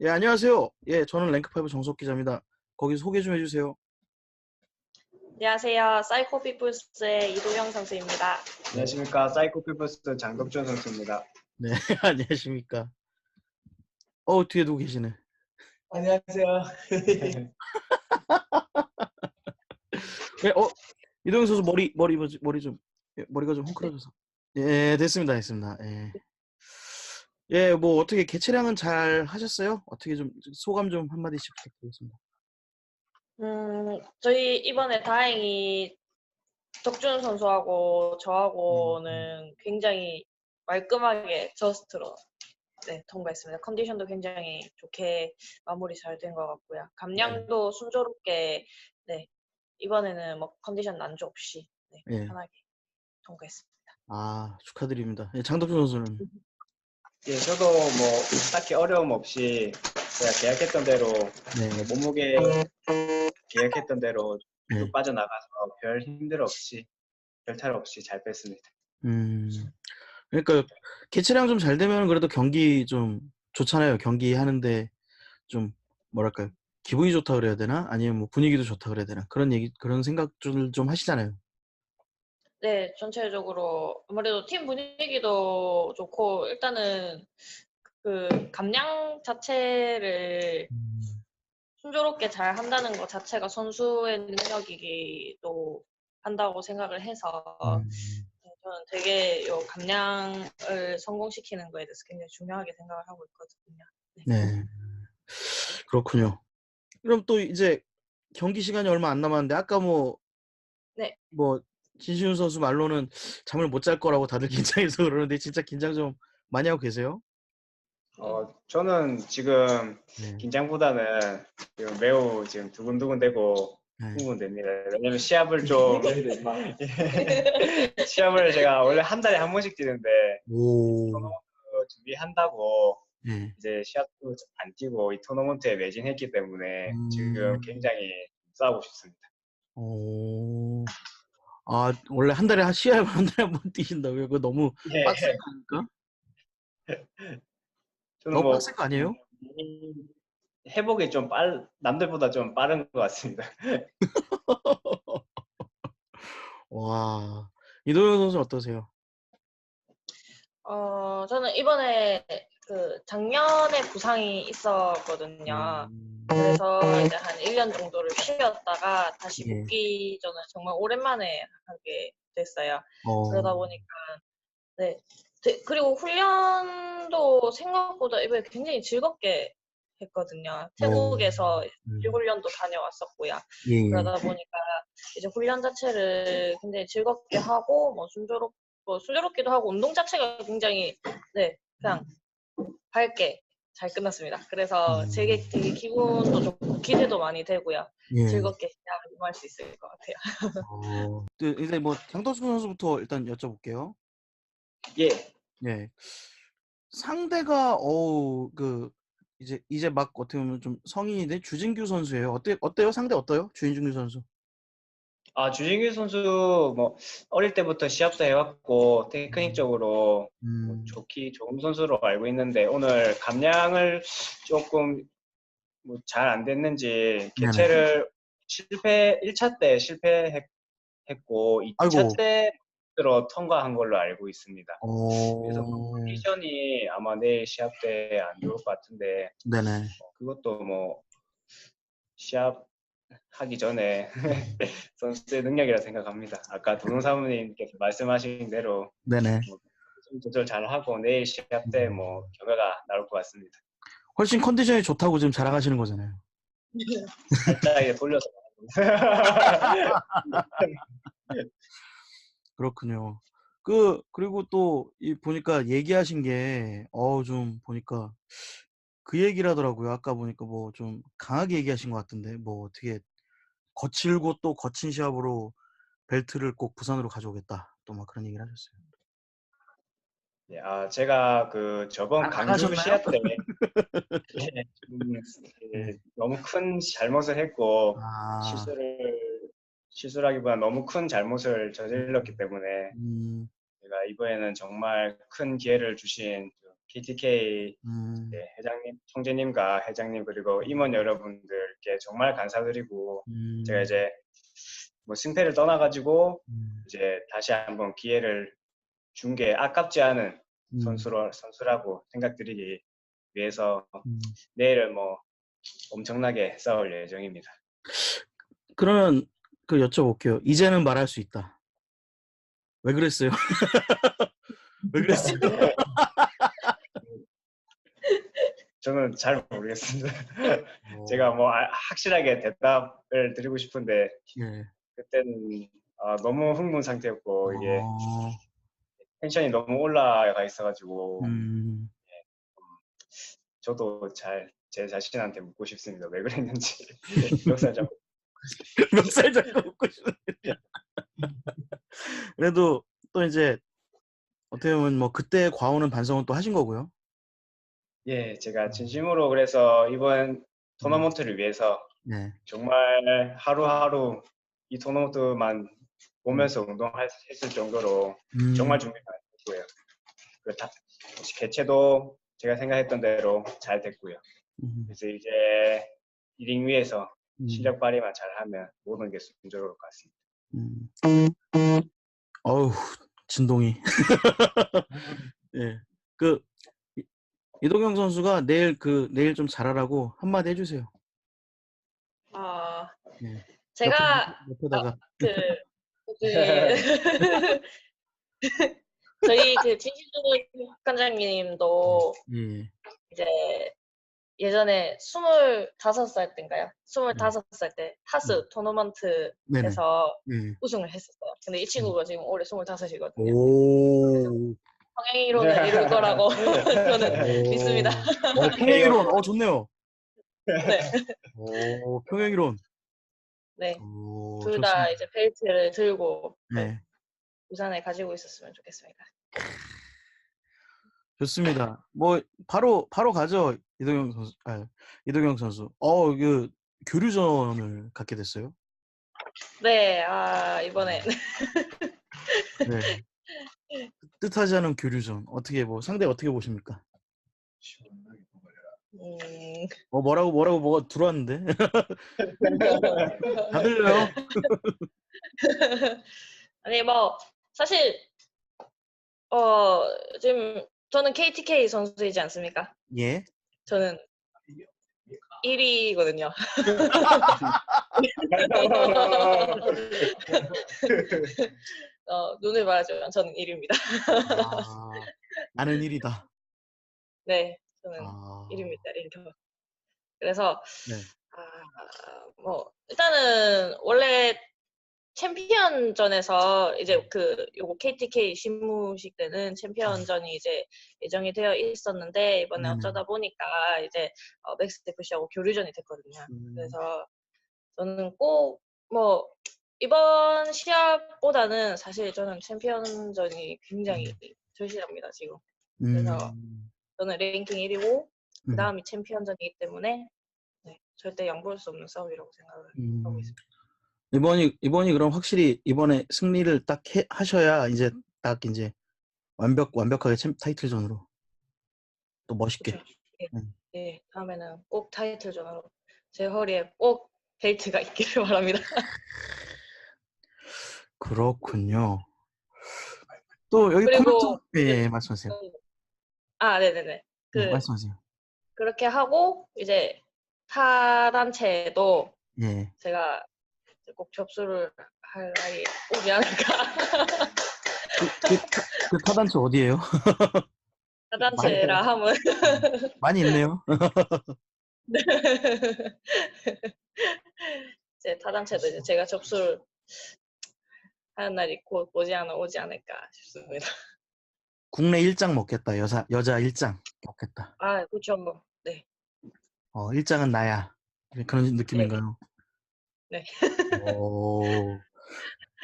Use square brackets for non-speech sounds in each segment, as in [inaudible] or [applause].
예, 안녕하세요. 예, 저는 랭크파이브 정석 기자입니다. 거기 소개 좀 해주세요. 안녕하세요. 사이코피플스의 이도영 선수입니다. 안녕하십니까 사이코피버스 장덕준 선수입니다. 네, [laughs] 안녕하십니까. 어, 뒤에 누구 계시네. 안녕하세요. 예, 어, 이동현 선수 머리, 머리, 머리 좀, 예, 머리가 좀 헝클어져서. 예, 됐습니다, 됐습니다. 예. 예, 뭐, 어떻게 개체량은 잘 하셨어요? 어떻게 좀, 소감 좀 한마디씩 부탁드리겠습니다. 음, 저희 이번에 다행히 덕준 선수하고 저하고는 굉장히 말끔하게 저스트로 네, 통과했습니다. 컨디션도 굉장히 좋게 마무리 잘 된 것 같고요. 감량도 순조롭게 네, 이번에는 뭐 컨디션 난조 없이 네, 예. 편하게 통과했습니다. 아, 축하드립니다. 예, 장덕준 선수는. 예, 저도 뭐 딱히 어려움 없이 제가 계약했던 대로 네, 몸무게 계약했던 대로 네. 쭉 빠져나가서 별 힘들 없이 별 탈 없이 잘 뺐습니다. 음, 그러니까 개체량 좀 잘 되면 그래도 경기 좀 좋잖아요. 경기 하는데 좀 뭐랄까요? 기분이 좋다 그래야 되나? 아니면 뭐 분위기도 좋다 그래야 되나? 그런 얘기 그런 생각들 좀 하시잖아요. 네, 전체적으로 아무래도 팀 분위기도 좋고 일단은 그 감량 자체를 순조롭게 잘 한다는 것 자체가 선수의 능력이기도 한다고 생각을 해서 음, 네, 저는 되게 요 감량을 성공시키는 거에 대해서 굉장히 중요하게 생각을 하고 있거든요. 네, 그렇군요. 그럼 또 이제 경기 시간이 얼마 안 남았는데 아까 뭐 네. 뭐 진시훈 선수 말로는 잠을 못 잘 거라고 다들 [laughs] 긴장해서 그러는데 진짜 긴장 좀 많이 하고 계세요? 어, 저는 지금 네. 긴장보다는 지금 매우 지금 두근두근되고 네. 흥분됩니다. 왜냐면 시합을 좀 [laughs] [laughs] 시합을 제가 원래 한 달에 한 번씩 뛰는데 준비한다고 네. 이제 시합도 안 뛰고 이 토너먼트에 매진했기 때문에 음. 지금 굉장히 싸우고 싶습니다. 오. 아, 원래 한 달에 한 시합 한 달에 한 번 뛰신다고요? 그거 너무 예. 빡센 거 아닙니까? [laughs] 저는 너무 뭐 빡센 거 아니에요? 회복이 좀 빨, 남들보다 좀 빠른 것 같습니다. [laughs] 와. 이도현 선수 어떠세요? 어, 저는 이번에 그 작년에 부상이 있었거든요. 음, 그래서 이제 한 1년 정도를 쉬었다가 다시 예. 복귀 저는 정말 오랜만에 하게 됐어요. 어. 그러다 보니까 네. 되- 그리고 훈련도 생각보다 이번에 굉장히 즐겁게 했거든요. 태국에서 음, 훈련도 다녀왔었고요. 예, 예. 그러다 보니까 이제 훈련 자체를 굉장히 즐겁게 하고 뭐 순조롭 뭐 순조롭기도 하고 운동 자체가 굉장히 네 그냥 밝게 잘 끝났습니다. 그래서 음. 되게 되게 기분도 좋고 기대도 많이 되고요. 예. 즐겁게 임할 수 있을 것 같아요. 어. 그 [laughs] 이제 뭐 장덕준 선수부터 일단 여쭤볼게요. 예, 예. 상대가 어우 그 이제 이제 막 어떻게 보면 좀 성인인데 주진규 선수예요. 어때 어때요? 상대 어때요? 주진규 선수. 아 주진규 선수 뭐 어릴 때부터 시합도 해왔고 테크닉적으로 뭐 음. 좋기 좋은 선수로 알고 있는데 오늘 감량을 조금 뭐 잘 안 됐는지 개체를 실패 1차 때 실패했고 2차 아이고. 때 들어 통과한 걸로 알고 있습니다. 그래서 그 어. 컨디션이 아마 내일 시합 때 안 좋을 것 같은데 네네. 어, 그것도 뭐 시합 하기 전에 [laughs] 선수의 능력이라 생각합니다. 아까 도동 사모님께서 말씀하신 대로 네네. 좀 조절 잘 하고 내일 시합 때 뭐 결과가 나올 것 같습니다. 훨씬 컨디션이 좋다고 지금 자랑하시는 거잖아요. 살짝 돌려서 [laughs] 그렇군요. 그 그리고 또 이 보니까 얘기하신 게 어우 좀 보니까 그 얘기를 하더라고요. 아까 보니까 뭐 좀 강하게 얘기하신 것 같은데 뭐 어떻게 거칠고 또 거친 시합으로 벨트를 꼭 부산으로 가져오겠다. 또 막 그런 얘기를 하셨어요. 예, 아, 제가 그 저번 안 강주 하셨나요? 시합 때 예, [laughs] [laughs] 좀, 예, 너무 큰 잘못을 했고 아. 실수를 실수라기보다 너무 큰 잘못을 저질렀기 때문에 음. 제가 이번에는 정말 큰 기회를 주신 그 KTK 음, 네, 회장님, 총재님과 회장님 그리고 임원 여러분들께 정말 감사드리고 음, 제가 이제 뭐 승패를 떠나가지고 음, 이제 다시 한번 기회를 준 게 아깝지 않은 음, 선수로 선수라고 생각드리기 위해서 음. 내일은 뭐 엄청나게 싸울 예정입니다. 그러면 그 여쭤볼게요. 이제는 말할 수 있다. 왜 그랬어요? [laughs] 왜 그랬어요? [laughs] 저는 잘 모르겠습니다. [laughs] 어, 제가 뭐 아- 확실하게 대답을 드리고 싶은데 예. 그때는 아, 너무 흥분 상태였고 이게 어, 텐션이 너무 올라가 있어가지고 음, 저도 잘 제 자신한테 묻고 싶습니다. 왜 그랬는지 [laughs] 멱살 잡고 [laughs] 멱살 잡고 웃고 싶네. 그래도 또 이제 어떻게 보면 뭐 그때 과오는 반성은 또 하신 거고요. 예, 제가 진심으로 그래서 이번 토너먼트를 위해서 네. 정말 하루하루 이 토너먼트만 보면서 운동했을 정도로 음, 정말 준비 많이 했고요. 그 다- 개최도 제가 생각했던 대로 잘 됐고요. 음, 그래서 이제 이링 위에서 음, 실력 발휘만 잘하면 모든 게 순조로울 것 같습니다. 음. 어우 진동이. [laughs] 예. 그 이- 이동경 선수가 내일 그 내일 좀 잘하라고 한마디 해주세요. 아, 예. 제가 옆에, 다가 그, 그 저희 그 진실준 관장님도 예. 이제 예전에 25살 때인가요? 25살 때 타스 토너먼트에서 네네. 예. 우승을 했었어요. 근데 이 친구가 지금 올해 25이거든요. [laughs] 오. 평행이론을 이룰 거라고 저는 믿습니다. 어, [laughs] 평행이론. 어 좋네요. 네. 오 평행이론. 네. 오, 둘 다. 이제 벨트를 들고 네. 우산을 가지고 있었으면 좋겠습니다. 좋습니다. 뭐 바로 바로 가죠 이동영 선수. 아, 이동영 선수. 어 그 교류전을 갖게 됐어요. 네, 아 이번에 네. [laughs] 뜻하지 않은 교류전. 어떻게 뭐 상대 어떻게 보십니까? 음, 어 뭐라고 뭐라고 뭐가 들어왔는데 [laughs] 다 들려요. [laughs] 아니 뭐 사실 어 지금 저는 KTK 선수이지 않습니까? 예. 저는 1위거든요. [laughs] 어, 눈을 말하자면 저는 1위입니다. 아, 나는 일이다. [laughs] 네, 저는 아, 1위입니다. 1위. 그래서 네. 아, 뭐 일단은 원래 챔피언전에서 이제 그 요거 KTK 신무식 때는 챔피언전이 이제 예정이 되어 있었는데 이번에. 어쩌다 보니까 이제 어, 맥스 FC하고 교류전이 됐거든요. 음, 그래서 저는 꼭 뭐 이번 시합보다는 사실 저는 챔피언전이 굉장히 절실합니다 지금. 그래서 음, 저는 랭킹 1위고 그 음, 다음이 챔피언전이기 때문에 네, 절대 양보할 수 없는 싸움이라고 생각을 하고 음. 있습니다. 이번이 이번이 그럼 확실히 이번에 승리를 딱 해, 하셔야 이제 딱 이제 완벽 완벽하게 챔 타이틀전으로 또 멋있게. 그쵸? 네. 음. 네, 다음에는 꼭 타이틀전으로 제 허리에 꼭 벨트가 [laughs] 있기를 바랍니다. [laughs] 그렇군요. 또 여기 그리고 코멘트 예, 예 말씀하세요. 아, 네네네. 그 네, 말씀하세요. 그렇게 하고 이제 타 단체도 예. 제가 이제 꼭 접수를 할 날이 오지 않을까. 그, 그, 그 타단체 어디예요? [laughs] 타 단체라 함은 많이 있네요. [laughs] 이제 타 단체도 이제 제가 접수를 하는 날이 곧 오지 않아 오지 않을까 싶습니다. [laughs] 국내 일장 먹겠다. 여자 여자 일장 먹겠다. 아, 그렇죠. 뭐. 네. 어, 일장은 나야. 그런 느낌인가요? 네. 오.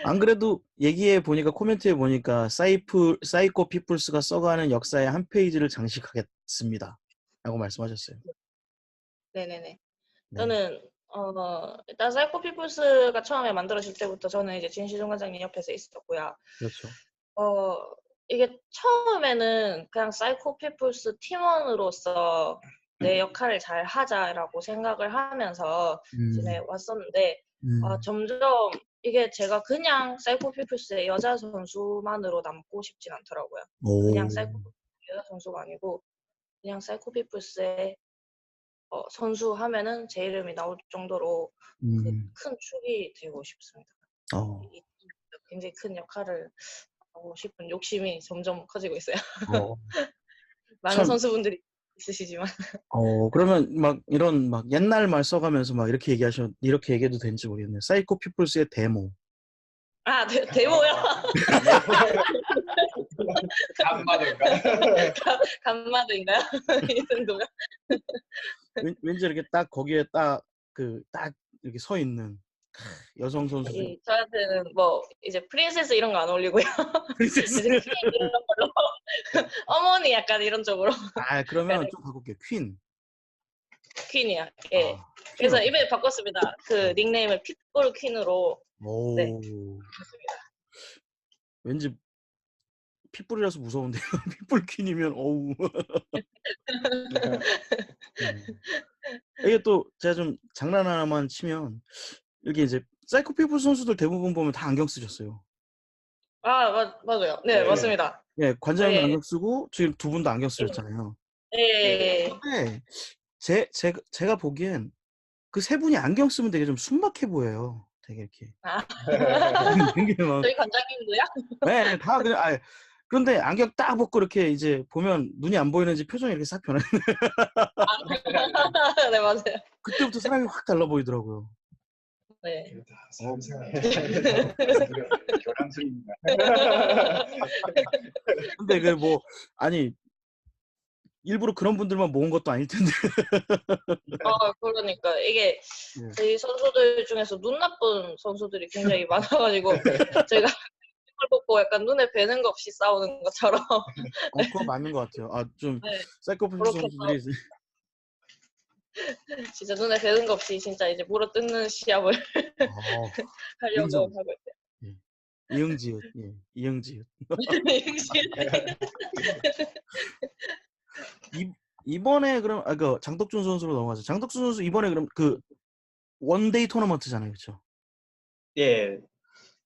안 그래도 얘기해 보니까 코멘트에 보니까 사이프 사이코 피플스가 써가는 역사의 한 페이지를 장식하겠습니다. 라고 말씀하셨어요. 네네네. 네. 저는 어 일단 사이코 피플스가 처음에 만들어질 때부터 저는 이제 진시종 관장님 옆에서 있었고요. 그렇죠. 어 이게 처음에는 그냥 사이코 피플스 팀원으로서 내 역할을 잘 하자라고 생각을 하면서 음, 지내왔었는데 음, 아, 점점 이게 제가 그냥 사이코 피플스의 여자 선수만으로 남고 싶진 않더라고요. 오, 그냥 사이코 여자 선수가 아니고 그냥 사이코 피플스의 어, 선수 하면은 제 이름이 나올 정도로 그 음, 큰 축이 되고 싶습니다. 어, 이- 굉장히 큰 역할을 하고 싶은 욕심이 점점 커지고 있어요. 어, [laughs] 많은 참. 선수분들이 있으시지만 어, 그러면 막 이런 막 옛날 말 써가면서 막 이렇게 얘기하셔, 이렇게 얘기해도 되는지 모르겠네요. 사이코 피플스의 데모. 아 데, 데모요 [laughs] 간마든가. 간마드인가요 [laughs] 이 정도면 왠, 왠지 이렇게 딱 거기에 딱 그 딱 이렇게 서 있는 여성 선수들. 이, 저한테는 뭐 이제 프린세스 이런 거 안 어울리고요 [laughs] 프린세스. 이런 걸로 [laughs] 어머니 약간 이런 쪽으로 아 그러면 좀 바꿀게요. 퀸. 퀸이야 예 아, 그래서 퀸 이번에 바꿨습니다 그 닉네임을 핏볼 퀸으로 오. 네. 왠지 핏불이라서 무서운데요. [laughs] 핏불 퀸이면 어우. 음. 이게 또 제가 좀 장난 하나만 치면 이렇게 이제 사이코 피플 선수들 대부분 보면 다 안경 쓰셨어요. 아 맞, 맞아요 네, 네. 맞습니다 예, 관장님 네. 안경 쓰고 지금 두 분도 안경 쓰셨잖아요. 예 근데 제, 제, 제가 보기엔 그 세 분이 안경 쓰면 되게 좀 순박해 보여요. 되게 이렇게. 아. [laughs] 되게 막 저희 관장님도요 네, 다 그냥 아 그런데 안경 딱 벗고 이렇게 이제 보면 눈이 안 보이는지 표정이 이렇게 싹 변해. [laughs] 네 맞아요 그때부터 사람이 확 달라 보이더라고요. 네 [laughs] 교란술입니다. [laughs] 근데 그 뭐 아니 일부러 그런 분들만 모은 것도 아닐 텐데. 아 그러니까 이게 네. 저희 선수들 중에서 눈 나쁜 선수들이 굉장히 많아가지고 저희가 보고 약간 눈에 뵈는 거 없이 싸우는 것처럼 [laughs] 어, 그거 맞는 것 같아요. 아, 좀 네. 사이코패스 선수들이 [laughs] 진짜 눈에 뵈는 거 없이 진짜 이제 물어 뜯는 시합을 어, [laughs] 하려고 인정. 하고 있어요. 이응지읒, 예, 이응지읒. 이, 이번에 그럼 아 그 장덕준 선수로 넘어가죠. 장덕준 선수 이번에 그럼 그 원데이 토너먼트잖아요, 그렇죠? 예.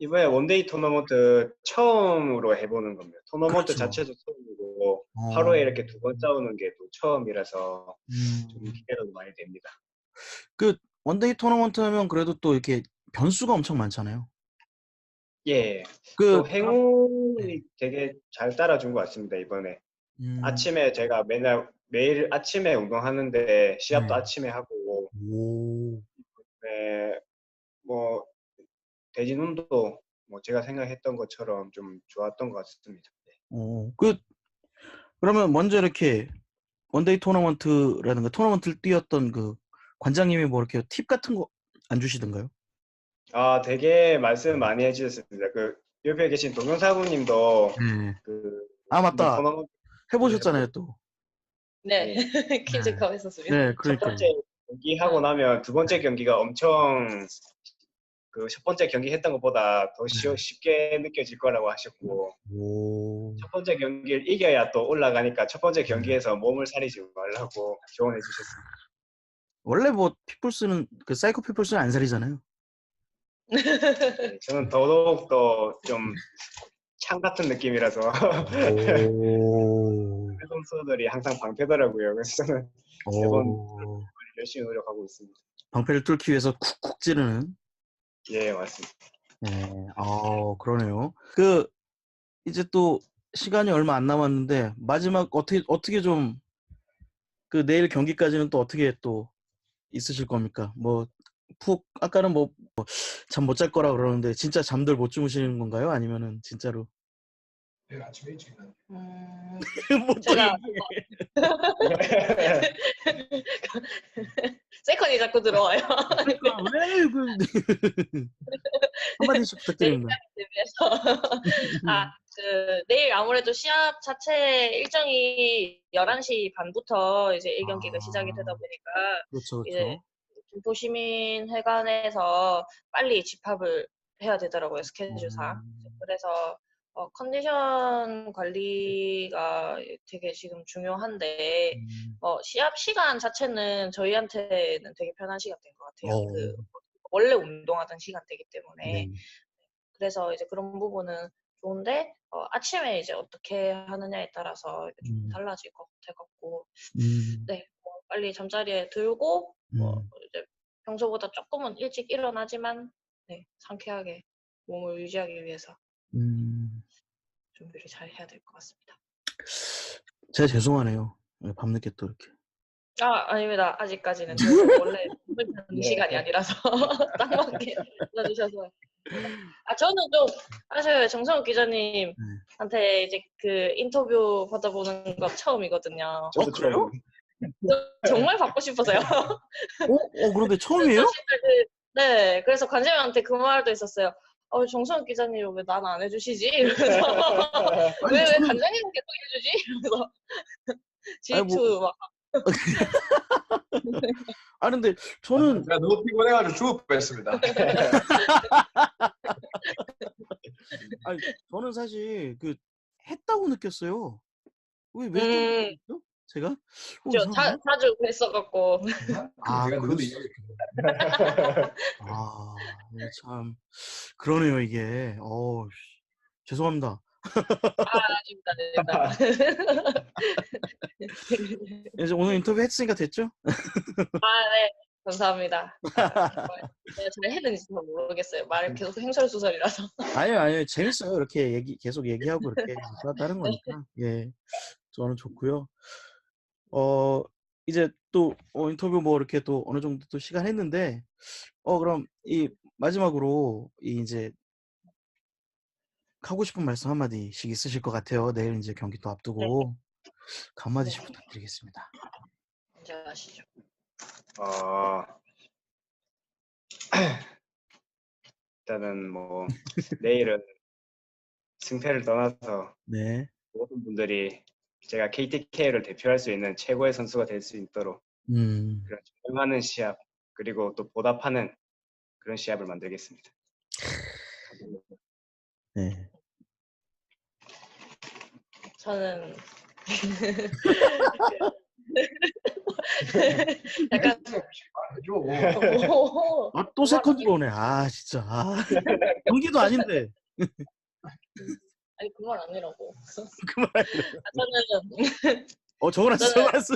이번에 원데이 토너먼트 처음으로 해보는 겁니다. 토너먼트 그렇죠. 자체도 처음이고 어, 하루에 이렇게 두 번 싸우는 게 또 처음이라서 음, 좀 기대도 많이 됩니다. 그 원데이 토너먼트 하면 그래도 또 이렇게 변수가 엄청 많잖아요. 예. 그또 행운이 되게 잘 따라준 것 같습니다 이번에. 음, 아침에 제가 맨날 매일 아침에 운동하는데 시합도 네. 아침에 하고 오, 네, 뭐 대진운도 뭐 제가 생각했던 것처럼 좀 좋았던 것 같습니다. 어, 그 그러면 먼저 이렇게 원데이 토너먼트라든가 토너먼트를 뛰었던 그 관장님이 뭐 이렇게 팁 같은 거 안 주시던가요? 아, 되게 말씀 많이 해주셨습니다. 그 옆에 계신 동영사부님도 네. 그아 맞다. 토너먼트 해보셨잖아요 또. 네 [laughs] 퀸즈컵 했었습니다. 네, 첫 그러니까. 번째 경기 하고 나면 두 번째 경기가 엄청 그 첫 번째 경기 했던 것보다 더 쉬, 네. 쉽게 느껴질 거라고 하셨고 오. 첫 번째 경기를 이겨야 또 올라가니까 첫 번째 경기에서 몸을 사리지 말라고 조언해 주셨습니다. 원래 뭐 피플스는 그 사이코 피플스는 안 살이잖아요. 네, 저는 더더욱 더 좀 창 같은 느낌이라서 오. [laughs] 선수들이 항상 방패더라고요. 그래서 저는 매번 오. 열심히 노력하고 있습니다. 방패를 뚫기 위해서 쿡쿡 찌르는. 예, 맞습니다. 네. 아 그러네요. 그 이제 또 시간이 얼마 안 남았는데 마지막 어떻게 어떻게 좀 그 내일 경기까지는 또 어떻게 또 있으실 겁니까? 뭐 푹 아까는 뭐 잠 못 잘 거라 그러는데 진짜 잠들 못 주무시는 건가요? 아니면은 진짜로 내일 아침에 일찍 일어나. 음, [laughs] 뭐또 [laughs] 제가 [laughs] 세컨이 자꾸 들어와요. 왜 그- [laughs] 한마디씩 부탁드립니다. [laughs] 아, 그 내일 아무래도 시합 자체 일정이 11시 반부터 이제 1경기가 아. 시작이 되다 보니까 그렇죠, 이제 그렇죠. 김포시민회관에서 빨리 집합을 해야 되더라고요 스케줄상. 음. 그래서 어, 컨디션 관리가 되게 지금 중요한데 음. 어, 시합 시간 자체는 저희한테는 되게 편한 시간 된것 같아요. 어. 그 원래 운동하던 시간대이기 때문에 네. 그래서 이제 그런 부분은 좋은데 어, 아침에 이제 어떻게 하느냐에 따라서 좀 음. 달라질 것 같아갖고 음. 네뭐 빨리 잠자리에 들고 뭐 음. 이제 평소보다 조금은 일찍 일어나지만 네 상쾌하게 몸을 유지하기 위해서 음. 준비를 잘 해야 될 것 같습니다. 제가 죄송하네요. 예, 밤늦게 또 이렇게. 아 아닙니다 아직까지는 [laughs] 원래 네. 시간이 아니라서 [laughs] 딱 맞게 불러주셔서 아 저는 좀 사실 정성욱 기자님한테 이제 그 인터뷰 받아보는 거 처음이거든요. 저도 어, 그래요? 정말 받고 싶어서요. 어? 어 그런데 [laughs] 처음이에요? 사실 그- 네, 그래서 관장님한테 그 말도 있었어요. 어, 정성욱 기자님 왜 나는 안 해주시지? [laughs] 이러면서 왜, 왜 저는- 관장님 계속 해주지? 이러면서 [laughs] 아니, 뭐- 질투 막 [laughs] 아 근데 저는 제가 너무 피곤해가지고 죽을 뻔했습니다. 아니 저는 사실 그 했다고 느꼈어요. 왜왜 음. 느꼈죠? 제가? 어, 저 자, 이상하네. 자주 뵀어갖고 아, 제가 그럴 누군데 수- 이야기 아, 이게 참 그러네요 이게. 어, 죄송합니다. 아닙니다, 아닙니다. [laughs] 이제 오늘 인터뷰 했으니까 됐죠? 아, 네. 감사합니다. 아, 잘 했는지 잘 모르겠어요. 말을 계속 횡설수설이라서. 아니요, 아니요. 재밌어요. 이렇게 얘기 계속 얘기하고 이렇게 [laughs] 다른 거니까. 예, 저는 좋고요. 어, 이제 또 어, 인터뷰 뭐 이렇게 또 어느 정도 또 시간 했는데, 어 그럼 이 마지막으로 이 이제 하고 싶은 말씀 한 마디씩 있으실 것 같아요. 내일 이제 경기 또 앞두고 한 마디씩 네. 부탁드리겠습니다. 이제 아시죠? 어, 일단은 뭐 [laughs] 내일은 승패를 떠나서 네, 모든 분들이 제가 KTK를 대표할 수 있는 최고의 선수가 될 수 있도록 음, 그런 존경하는 시합 그리고 또 보답하는 그런 시합을 만들겠습니다. 네. 저는 [laughs] 약간 줘. 오, 아, 또 세컨드로 오네. 아, 진짜. 아, 경기도 아닌데. [laughs] 아니 그만 아니라고. [laughs] 그만. 아, 저는 [laughs] 어, 적어놨어, 저는- 적어놨어.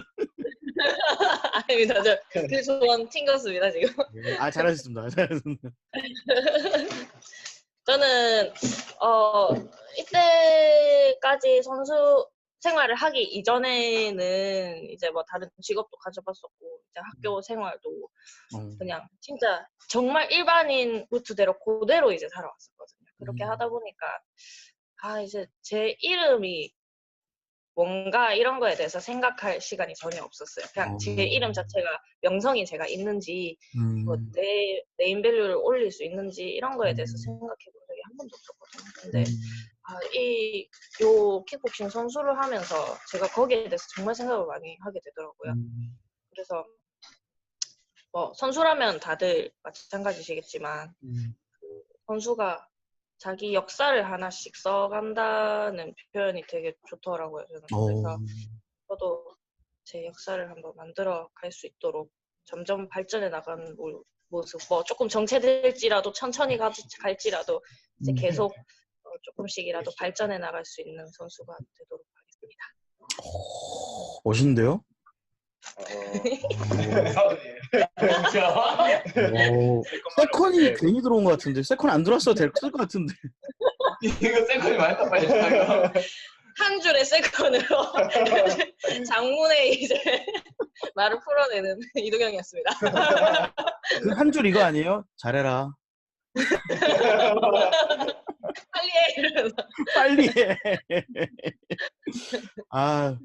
아닙니다. 저 그 조언 튕겼습니다 지금. 예, 아, 잘하셨습니다. 잘하셨습니다. [laughs] 저는 어 이때까지 선수 생활을 하기 이전에는 이제 뭐 다른 직업도 가져봤었고 이제 학교 생활도 어, 그냥 진짜 정말 일반인 루트대로 그대로 이제 살아왔었거든요. 그렇게 음. 하다 보니까 아 이제 제 이름이 뭔가 이런 거에 대해서 생각할 시간이 전혀 없었어요. 그냥 제 어. 이름 자체가 명성이 제가 있는지 음, 뭐 내 네임밸류를 올릴 수 있는지 이런 거에 대해서 음. 생각해 본 적이 한 번도 없었거든요. 근데 음, 아, 이, 요 킥복싱 선수를 하면서 제가 거기에 대해서 정말 생각을 많이 하게 되더라고요. 음, 그래서 뭐 선수라면 다들 마찬가지시겠지만 음, 선수가 자기 역사를 하나씩 써간다는 표현이 되게 좋더라고요. 저는 그래서 어, 저도 제 역사를 한번 만들어 갈 수 있도록 점점 발전해 나가는 모- 모습, 뭐 조금 정체될지라도 천천히 가, 갈지라도 이제 음. 계속 어, 조금씩이라도 발전해 나갈 수 있는 선수가 되도록 하겠습니다. 멋있는데요? 오, 세컨이 괜히 들어온 것 같은데 세컨 안 들어왔어도 될것 같은데 이거 쌩까지 말했다 빨리. 한 줄의 세컨으로 [laughs] 장문의 이제 말을 풀어내는 이도경이었습니다. 그 한 줄 이거 아니에요? 잘해라 [laughs] 빨리 해! 이러면서. 빨리 해. 아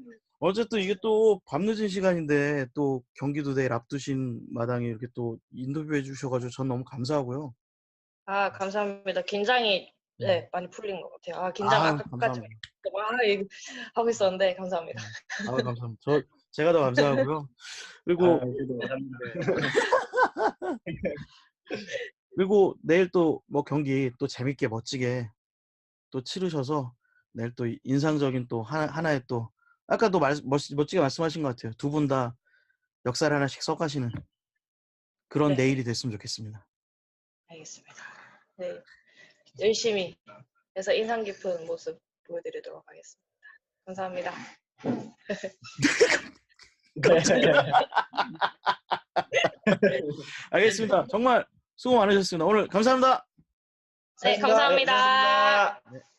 어쨌든 이게 또 밤늦은 시간인데 또 경기도 내일 앞두신 마당에 이렇게 또 인터뷰해 주셔가지고 전 너무 감사하고요. 아 감사합니다. 긴장이 네, 많이 풀린 것 같아요. 아 긴장 아, 아까까지 이거 하고 있었는데 감사합니다. 아 감사합니다. 저 제가 더 감사하고요. 그리고 아, 감사합니다. 그리고 내일 또 뭐 경기 또 재밌게 멋지게 또 치르셔서 내일 또 인상적인 또 하나, 하나의 또 아까도 말, 멋, 멋지게 말씀하신 것 같아요. 두 분 다 역사를 하나씩 써가시는 그런 네. 내일이 됐으면 좋겠습니다. 알겠습니다. 네. 열심히 해서 인상 깊은 모습 보여드리도록 하겠습니다. 감사합니다. [laughs] 알겠습니다. 정말 수고 많으셨습니다. 오늘 감사합니다. 네, 감사합니다. 감사합니다.